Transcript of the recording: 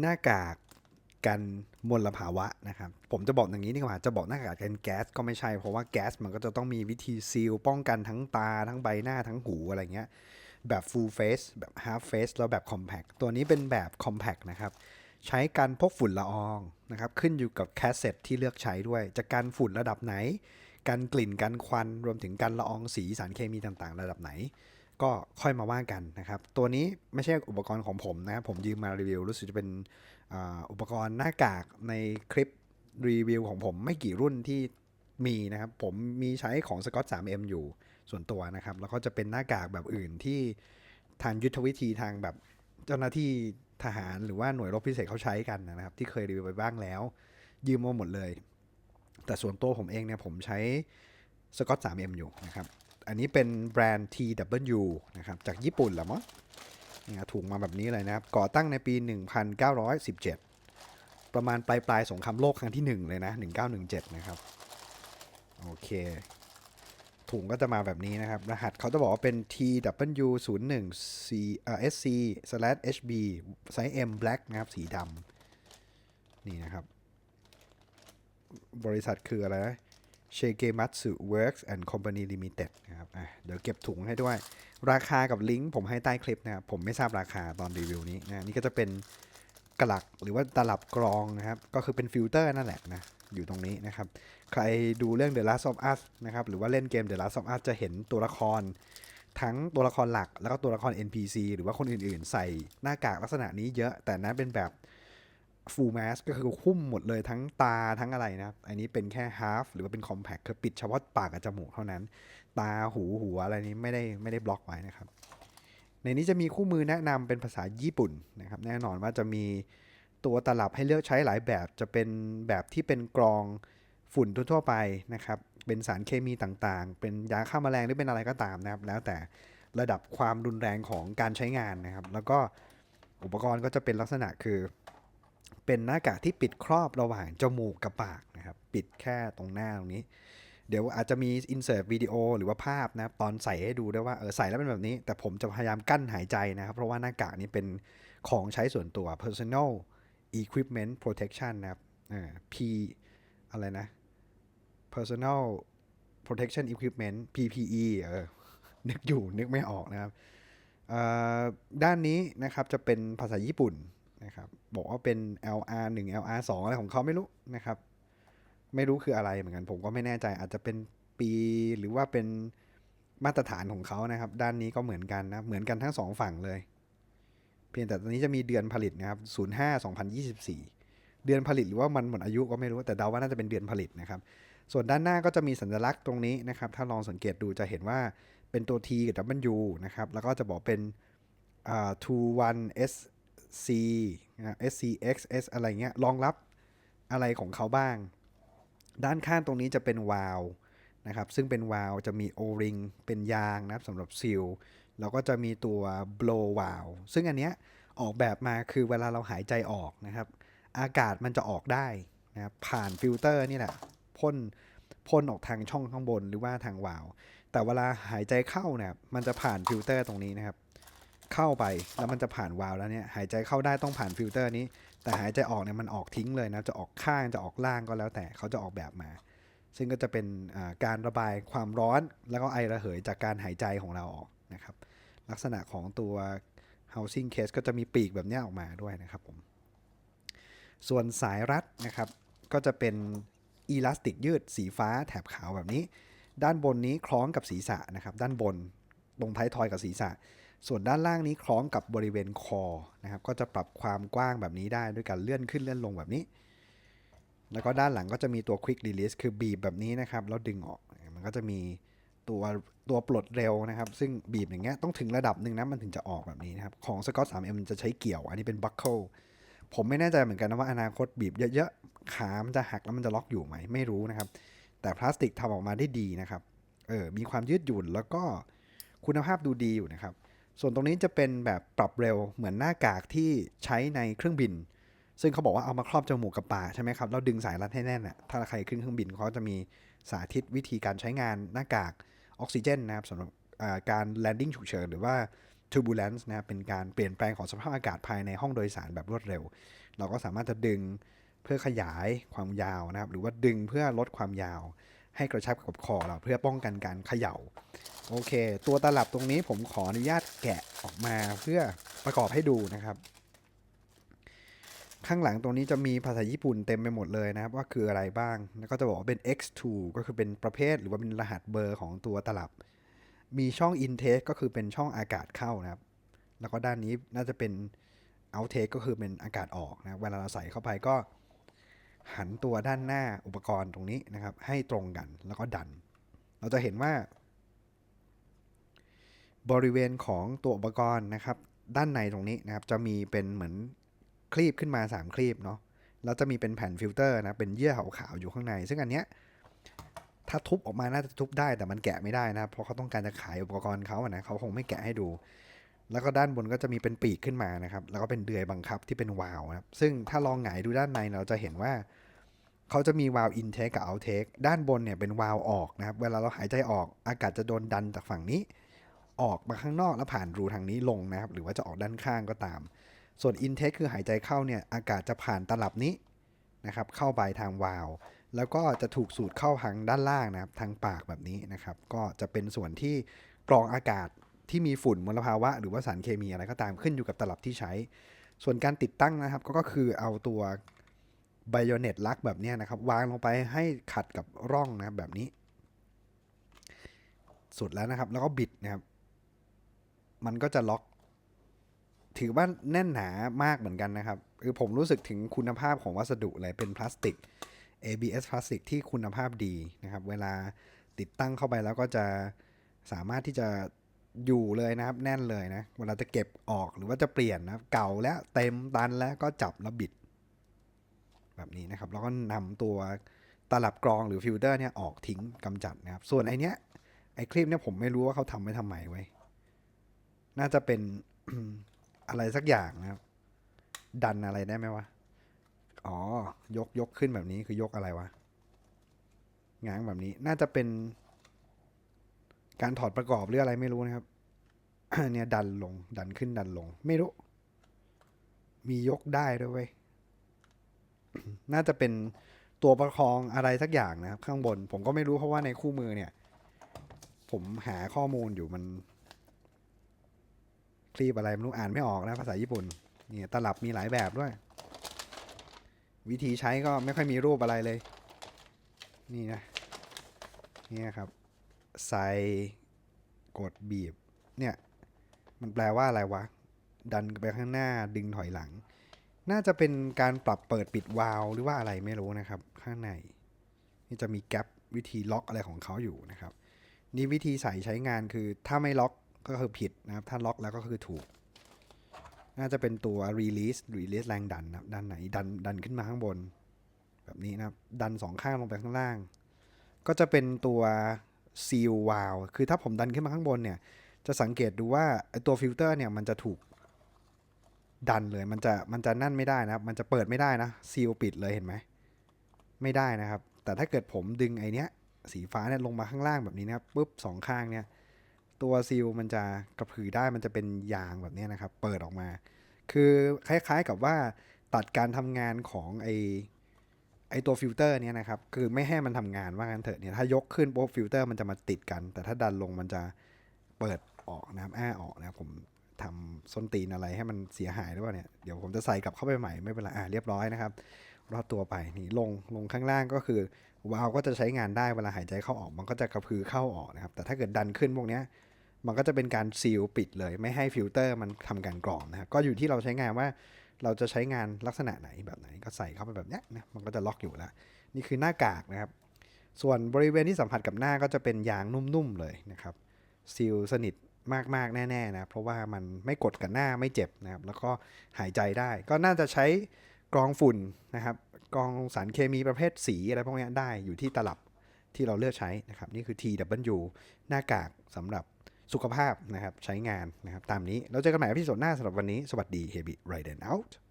หน้ากากกันมลภาวะนะครับ ผมจะบอกอย่างนี้ดีกว่า จะบอกหน้ากากกันแก๊สก็ไม่ใช่ เพราะว่าแก๊สมันก็จะต้องมีวิธีซีลป้องกันทั้งตา ทั้งใบหน้าทั้งหูอะไรเงี้ย แบบ full face แบบ half face แล้วแบบ compact ตัวนี้เป็นแบบ compact นะครับ ใช้กันพกฝุ่นละอองนะครับ ขึ้นอยู่กับแคสเซ็ตที่เลือกใช้ด้วย จะกันฝุ่นระดับไหน กันกลิ่น กันควัน รวมถึงกันละอองสีสารเคมีต่างๆ ระดับไหน ก็ค่อยมาว่ากันนะครับ ตัวนี้ไม่ใช่อุปกรณ์ของผมนะครับผมยืมมารีวิว รู้สึกจะเป็นอุปกรณ์หน้ากากในคลิปรีวิวของผมไม่กี่รุ่นที่มีนะครับ ผมมีใช้ของ Scott 3M อยู่ส่วนตัวนะครับ แล้วก็จะเป็นหน้ากากแบบอื่นที่ทางยุทธวิธีทางแบบเจ้าหน้าที่ทหารหรือว่าหน่วยรบพิเศษเขาใช้กันนะครับ ที่เคยรีวิวไปบ้างแล้ว ยืมมาหมดเลย แต่ส่วนตัวผมเองเนี่ยผมใช้ Scott 3M อยู่นะครับ อันนี้เป็นแบรนด์ TW นะครับ จากญี่ปุ่นละมั้งเนี่ยถุงมาแบบนี้เลยนะครับ ก่อตั้งในปี 1917 ประมาณปลายปลายสงครามโลกครั้งที่ 1 เลยนะ 1917 นะครับ โอเค ถุงก็จะมาแบบนี้นะครับ รหัสเขาจะบอกว่าเป็น TW 0 1 C เอ่อ SC slash HB ไซส์ M black นะครับ สีดำนี่นะครับ บริษัทคืออะไรนะ เชเกมัตสึ Works and Company Limited นะครับเดี๋ยวเก็บถุงให้ด้วย ราคากับลิงก์ผมให้ใต้คลิปนะครับผมไม่ทราบราคาตอนรีวิวนี้นะนี่ก็จะเป็นกลักหรือว่าตลับกรองนะครับ ก็คือเป็นฟิลเตอร์นั่นแหละนะอยู่ตรงนี้นะครับ ใครดูเรื่อง The Last of Us นะครับ หรือว่าเล่นเกม The Last of Us จะเห็นตัวละคร ทั้งตัวละครหลัก แล้วก็ตัวละคร NPC หรือว่าคนอื่นๆ ใส่หน้ากากลักษณะนี้เยอะ แต่นั้นเป็นแบบ full mask ก็คือคุ้มหมดเลยทั้งตาทั้งอะไรนะครับ อันนี้เป็นแค่ half หรือว่าเป็น compact คือปิดเฉพาะปากกับจมูกเท่านั้น ตาหูหัวอะไรนี้ไม่ได้ไม่ได้บล็อกไว้นะครับ ในนี้จะมีคู่มือแนะนำเป็นภาษาญี่ปุ่นนะครับ แน่นอนว่าจะมีตัวตลับให้เลือกใช้หลายแบบ จะเป็นแบบที่เป็นกรองฝุ่นทั่วๆไปนะครับ เป็นสารเคมีต่างๆ เป็นยาฆ่าแมลงหรือเป็นอะไรก็ตามนะครับ แล้วแต่ระดับความรุนแรงของการใช้งานนะครับ แล้วก็อุปกรณ์ก็จะเป็นลักษณะคือ เป็นหน้ากากที่ปิดครอบระหว่างจมูกกับปากนะครับ ปิดแค่ตรงหน้าตรงนี้ เดี๋ยวอาจจะมีอินเสิร์ตวิดีโอหรือว่าภาพนะตอนใส่ให้ดูด้วยว่าเออใส่แล้วเป็นแบบนี้ แต่ผมจะพยายามกั้นหายใจนะครับ เพราะว่าหน้ากากนี้เป็นของใช้ส่วนตัว personal equipment protection นะครับอ่า P อะไรนะ personal protection equipment PPE เออนึกอยู่นึกไม่ออกนะครับอ่อด้านนี้นะครับจะเป็นภาษาญี่ปุ่น นะครับ บอกว่าเป็น LR 1 LR 2อะไรของเขาไม่รู้นะครับ ไม่รู้คืออะไรเหมือนกัน ผมก็ไม่แน่ใจอาจจะเป็นปีหรือว่าเป็นมาตรฐานของเขานะครับ ด้านนี้ก็เหมือนกันนะ เหมือนกันทั้งสองฝั่งเลย เพียงแต่ตอนนี้จะมีเดือนผลิตนะครับ 05 2024 เดือนผลิตหรือว่ามันหมดอายุก็ไม่รู้ แต่เดาว่าน่าจะเป็นเดือนผลิตนะครับ ส่วนด้านหน้าก็จะมีสัญลักษณ์ตรงนี้นะครับ ถ้าลองสังเกตดูจะเห็นว่าเป็นตัว T กับ W นะครับ แล้วก็จะบอกเป็นอ่า21 SC นะ SCX S อะไรเงี้ยรองรับอะไรของเขาบ้าง ด้านข้างตรงนี้จะเป็นวาล์วนะครับ ซึ่งเป็นวาล์วจะมี O-ring เป็นยางนะครับสำหรับซีลแล้วก็จะมีตัว blow valve ซึ่งอันเนี้ยออกแบบมาคือเวลาเราหายใจออกนะครับ อากาศมันจะออกได้นะครับผ่านฟิลเตอร์นี่แหละพ่นพ่นออกทางช่องข้างบนหรือว่าทางวาล์วแต่เวลาหายใจเข้าเนี่ยมันจะผ่านฟิลเตอร์ตรงนี้นะครับ เข้าไปแล้วมันจะผ่านวาล์วแล้วเนี่ยหายใจเข้าได้ต้องผ่านฟิลเตอร์นี้ แต่หายใจออกเนี่ยมันออกทิ้งเลยนะจะออกข้างจะออกล่างก็แล้วแต่เขาจะออกแบบมา ซึ่งก็จะเป็นการระบายความร้อนแล้วก็ไอระเหยจากการหายใจของเราออกนะครับ ลักษณะของตัว housing case ก็จะมีปีกแบบนี้ออกมาด้วยนะครับผมส่วนสายรัดนะครับ ก็จะเป็นอีลาสติกยืดสีฟ้าแถบขาวแบบนี้ ด้านบนนี้คล้องกับศีรษะนะครับ ด้านบนตรงท้ายทอยกับศีรษะ ส่วนด้านล่างนี้คล้องกับบริเวณคอนะครับ ก็จะปรับความกว้างแบบนี้ได้ด้วยการเลื่อนขึ้นเลื่อนลงแบบนี้ แล้วก็ด้านหลังก็จะมีตัว quick release คือบีบแบบนี้นะครับแล้วดึงออก มันก็จะมีตัวตัวปลดเร็วนะครับ ซึ่งบีบอย่างเงี้ยต้องถึงระดับหนึ่งนะมันถึงจะออกแบบนี้นะครับ ของ Scott 3M มันจะใช้เกี่ยว อันนี้เป็น buckle ผมไม่แน่ใจเหมือนกันนะว่าอนาคตบีบเยอะๆขามันจะหักแล้วมันจะล็อกอยู่ไหมไม่รู้นะครับ แต่พลาสติกทำออกมาได้ดีนะครับเออมีความยืดหยุ่นแล้วก็คุณภาพดูดีอยู่นะครับ ส่วนตรงนี้จะเป็นแบบปรับเร็วเหมือนหน้ากากที่ใช้ในเครื่องบิน ซึ่งเขาบอกว่าเอามาครอบจมูกกับปากใช่ไหมครับแล้วดึงสายรัดให้แน่นอะถ้าใครขึ้นเครื่องบินเขาจะมีสาธิตวิธีการใช้งานหน้ากากออกซิเจนนะครับสำหรับการแลนดิ้งฉุกเฉินหรือว่า turbulence นะครับเป็นการเปลี่ยนแปลงของสภาพอากาศภายในห้องโดยสารแบบรวดเร็ว เราก็สามารถจะดึงเพื่อขยายความยาวนะครับ หรือว่าดึงเพื่อลดความยาว ให้กระชับกับคอเราเพื่อป้องกันการเขย่า โอเค ตัวตลับตรงนี้ผมขออนุญาตแกะออกมาเพื่อประกอบให้ดูนะครับ ข้างหลังตรงนี้จะมีภาษาญี่ปุ่นเต็มไปหมดเลยนะครับ ว่าคืออะไรบ้าง แล้วก็จะบอกว่าเป็น X2 ก็คือเป็นประเภทหรือว่าเป็นรหัสเบอร์ของตัวตลับ มีช่อง intake ก็คือเป็นช่องอากาศเข้านะครับ แล้วก็ด้านนี้น่าจะเป็น outtake ก็คือเป็นอากาศออกนะเวลาเราใส่เข้าไปก็ หันตัวด้านหน้าอุปกรณ์ตรงนี้นะครับ ให้ตรงกันแล้วก็ดัน เราจะเห็นว่า บริเวณของตัวอุปกรณ์นะครับ ด้านในตรงนี้นะครับ จะมีเป็นเหมือนคลีบขึ้นมา 3 คลีบเนาะแล้วจะมีเป็นแผ่นฟิลเตอร์นะเป็นเยื่อขาวๆอยู่ข้างใน ซึ่งอันเนี้ยถ้าทุบออกมาน่าจะทุบได้แต่มันแกะไม่ได้นะเพราะเขาต้องการจะขายอุปกรณ์เขาอะนะเขาคงไม่แกะให้ดู แล้วก็ด้านบนก็จะมีเป็นปีกขึ้นมานะครับ แล้วก็เป็นเดือยบังคับที่เป็นวาล์วนะครับ ซึ่งถ้าลองหงายดูด้านในเราจะเห็นว่าเขาจะมีวาล์วอินเทคกับเอาเทคด้านบนเนี่ยเป็นวาล์วออกนะครับ เวลาเราหายใจออกอากาศจะโดนดันจากฝั่งนี้ ออกมาข้างนอกแล้วผ่านรูทางนี้ลงนะครับ หรือว่าจะออกด้านข้างก็ตาม ส่วน intake คือหายใจเข้าเนี่ยอากาศจะผ่านตลับนี้นะครับ เข้าไปทางวาล์วแล้วก็จะถูกสูดเข้าทางด้านล่างนะครับ ทางปากแบบนี้นะครับ ก็จะเป็นส่วนที่กรองอากาศ ที่มีฝุ่นมลภาวะ หรือว่าสารเคมีอะไรก็ตามขึ้นอยู่กับตลับที่ใช้ ส่วนการติดตั้งนะครับ ก็คือเอาตัวไบโอเน็ตลักแบบนี้นะครับ วางลงไปให้ขัดกับร่องนะครับแบบนี้ สุดแล้วนะครับ แล้วก็บิดนะครับ มันก็จะล็อก ถือว่าแน่นหนามากเหมือนกันนะครับคือผมรู้สึกถึงคุณภาพของวัสดุเลยเป็นพลาสติก ABS พลาสติกที่คุณภาพดีนะครับ เวลาติดตั้งเข้าไปแล้วก็จะสามารถที่จะ อยู่เลยนะครับ แน่นเลยนะ เวลาจะเก็บออกหรือว่าจะเปลี่ยนนะเก่าแล้วเต็มตันแล้วก็จับแล้วบิด แบบนี้นะครับ แล้วก็นำตัวตลับกรองหรือฟิลเตอร์เนี่ยออกทิ้งกำจัดนะครับ ส่วนไอเนี้ยไอคลิปเนี่ยผมไม่รู้ว่าเขาทำไว้ทำไมไว้น่าจะเป็นอะไรสักอย่างนะครับ ดันอะไรได้ไหมวะอ๋อยกยกขึ้นแบบนี้คือยกอะไรวะง้างแบบนี้น่าจะเป็น การถอดประกอบหรืออะไรไม่รู้นะครับเนี่ยดันลงดันขึ้นดันลง ไม่รู้ มียกได้ด้วยเว้ยน่าจะเป็นตัวประคองอะไรสักอย่างนะครับ ข้างบน ผมก็ไม่รู้เพราะว่าในคู่มือเนี่ย ผมหาข้อมูลอยู่มันคลีปอะไรไม่รู้อ่านไม่ออกนะภาษาญี่ปุ่นเนี่ยตลับมีหลายแบบด้วย วิธีใช้ก็ไม่ค่อยมีรูปอะไรเลย นี่นะ นี่ครับ ใส่กดบีบ เนี่ย มันแปลว่าอะไรวะ ดันไปข้างหน้าดึงถอยหลัง น่าจะเป็นการปรับเปิดปิดวาล์วหรือว่าอะไรไม่รู้นะครับ ข้างใน นี่จะมีแกลบวิธีล็อกอะไรของเขาอยู่นะครับ นี่วิธีใส่ใช้งานคือถ้าไม่ล็อกก็คือผิดนะครับ ถ้าล็อกแล้วก็คือถูก น่าจะเป็นตัว release release แรงดันนะครับด้านไหนดันดันขึ้นมาข้างบน แบบนี้นะครับ ดันสองข้างลงไปข้างล่าง ก็จะเป็นตัว seal valve คือถ้าผมดันขึ้นมาข้างบนเนี่ย จะสังเกตดูว่าตัวฟิลเตอร์เนี่ยมันจะถูกดันเลย มันจะมันจะนั่นไม่ได้นะครับมันจะเปิดไม่ได้นะซีลปิดเลยเห็นไหมไม่ได้นะครับ แต่ถ้าเกิดผมดึงไอเนี้ยสีฟ้าเนี่ยลงมาข้างล่างแบบนี้นะครับปุ๊บสองข้างเนี่ยตัวซีลมันจะกระพือได้มันจะเป็นยางแบบนี้นะครับ เปิดออกมา คือคล้ายๆกับว่าตัดการทำงานของไอ ไอตัวฟิลเตอร์เนี่ยนะครับ คือไม่ให้มันทำงานว่างั้นเถอะเนี่ยถ้ายกขึ้นปุ๊บฟิลเตอร์มันจะมาติดกัน แต่ถ้าดันลงมันจะเปิดออกนะครับอ้าออกนะครับผมทำส้นตีนอะไรให้มันเสียหายหรือเปล่าเนี่ยเดี๋ยวผมจะใส่กลับเข้าไปใหม่ไม่เป็นไรอ่าเรียบร้อยนะครับรอดตัวไปนี่ลงลงข้างล่างก็คือวาล์วก็จะใช้งานได้เวลาหายใจเข้าออก มันก็จะกระพือเข้าออกนะครับ แต่ถ้าเกิดดันขึ้นพวกเนี้ยมันก็จะเป็นการซีลปิดเลย ไม่ให้ฟิลเตอร์มันทำการกรองนะครับก็อยู่ที่เราใช้งานว่า เราจะใช้งานลักษณะไหนแบบไหนก็ใส่เข้าไปแบบนี้นะมันก็จะล็อกอยู่แล้วนี่คือหน้ากากนะครับ ส่วนบริเวณที่สัมผัสกับหน้าก็จะเป็นยางนุ่มๆเลยนะครับซีลสนิทมากๆแน่ๆนะเพราะว่ามันไม่กดกับหน้าไม่เจ็บนะครับแล้วก็หายใจได้ ก็น่าจะใช้กรองฝุ่นนะครับกรองสารเคมีประเภทสีอะไรพวกนี้ได้อยู่ที่ตลับที่เราเลือกใช้นะครับนี่คือ TW หน้ากากสำหรับ สุขภาพนะครับใช้งานนะครับตามนี้เราเจอกันใหม่ที่สดหน้าสำหรับวันนี้สวัสดีเฮบิไรเดนเอาท์